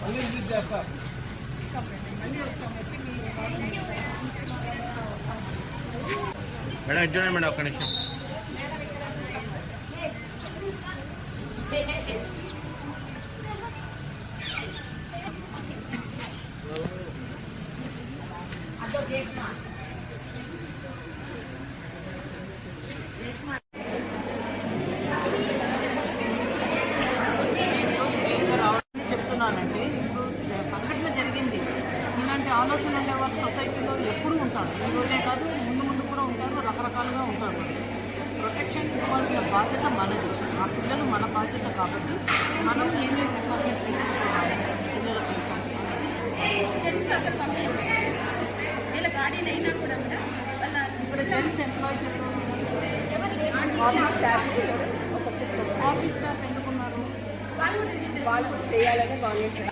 మళ్ళీ విజిట్ చేస్తా మేడం ఇది మేడం ఒక్క నిమిషం. రావడానికి చెప్తున్నానంటే ఇప్పుడు సంఘటన జరిగింది? ఇలాంటి ఆలోచన ఉండే వాళ్ళు సొసైటీలో ఎప్పుడూ ఉంటారు. ఈ రోజే కాదు ముందు ముందు కూడా ఉంటారు రకరకాలుగా ఉంటారు. ప్రొటెక్షన్ ఇవ్వాల్సిన బాధ్యత మనది. ఆ పిల్లలు మన బాధ్యత కాబట్టి మనం ఏమేమి ప్రికాషన్స్ తీసుకోవాలి పిల్లల కోసం ఇప్పుడు జెంట్స్ ఎంప్లాయీస్ ఆఫీస్ స్టాఫ్ ఎందుకున్నారు? వాళ్ళు చేయాలని బాగుంటుంది